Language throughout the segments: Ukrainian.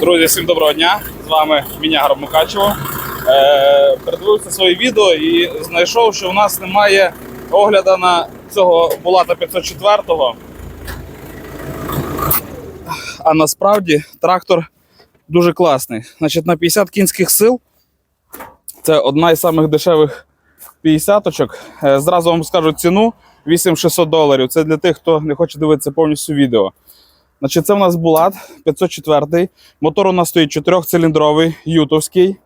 Друзі, всім доброго дня! З вами Мінягар Мукачево. Е, передивився своє відео і знайшов, що у нас немає огляду на цього Булата 504. А насправді трактор дуже класний. Значить, на 50 кінських сил це одна із самих дешевих 50-очок. Е, Зразу вам скажу ціну 8600 доларів. Це для тих, хто не хоче дивитися повністю відео. Значить, це у нас Булат 504. Мотор у нас стоїть 4-циліндровий, ютовський.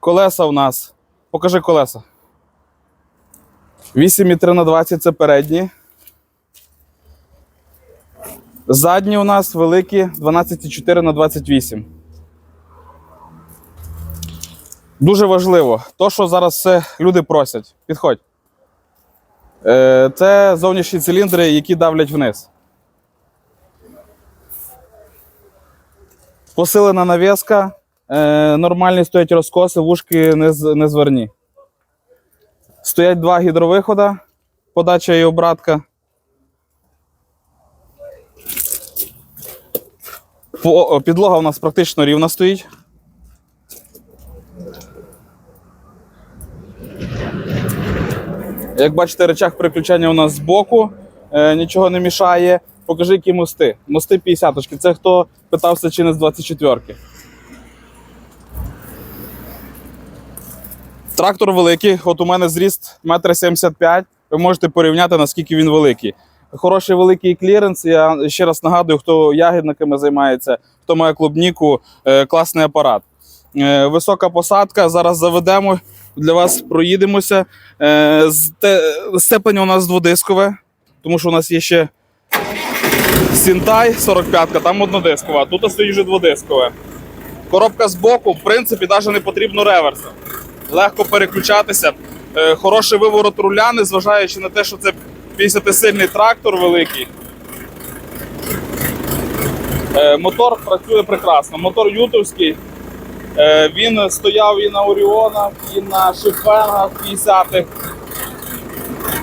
Колеса у нас. Покажи колеса. 8,3 на 20 це передні. Задні у нас великі 12,4 на 28. Дуже важливо, то, що зараз все люди просять. Підходь. Е, Це зовнішні циліндри, які давлять вниз. Посилена навіска, е, нормальні стоять розкоси, вушки не, зверні. Стоять два гідровихода, подача і обратка. Підлога у нас практично рівна стоїть. Як бачите, речах переключання у нас збоку, е, нічого не мішає. Покажи, які мости. Мости 50 Це хто питався, чи не з 24-ки. Трактор великий, от у мене зріст 1,75 м. Ви можете порівняти, наскільки він великий. Хороший великий кліренс. Я ще раз нагадую, хто ягідниками займається, хто має клубніку, е, класний апарат. Е, Висока посадка. Зараз заведемо для вас, проїдемося. Е, Степень у нас дводискове, тому що у нас є ще Сінтай 45-ка, там однодискова, тут стоїть вже дводискове. Коробка з боку, в принципі, навіть не потрібно реверса. Легко переключатися. Е, Хороший виворот руля, незважаючи на те, що це 50-сильний трактор великий. Е, Мотор працює прекрасно. Мотор ютовський. Е, Він стояв і на Оріонах, і на Шифенгах 50-х.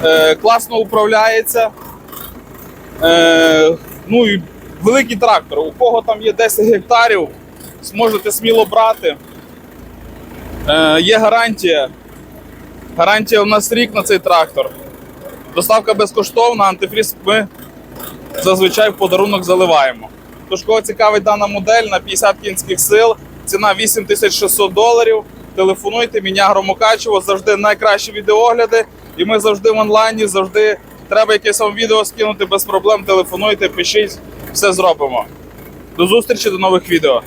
Е, Класно управляється. Ну і великий трактор. У кого там є 10 гектарів, зможете сміло брати. Е, є гарантія. Гарантія у нас рік на цей трактор. Доставка безкоштовна, антифріз ми зазвичай в подарунок заливаємо. Тож, кого цікавить дана модель на 50 кінських сил, ціна 8600 доларів. Телефонуйте, Мінягро Мукачево, завжди найкращі відеогляди. І ми завжди в онлайні, завжди треба якесь вам відео скинути без проблем. Телефонуйте, пишіть, все зробимо. До зустрічі, до нових відео.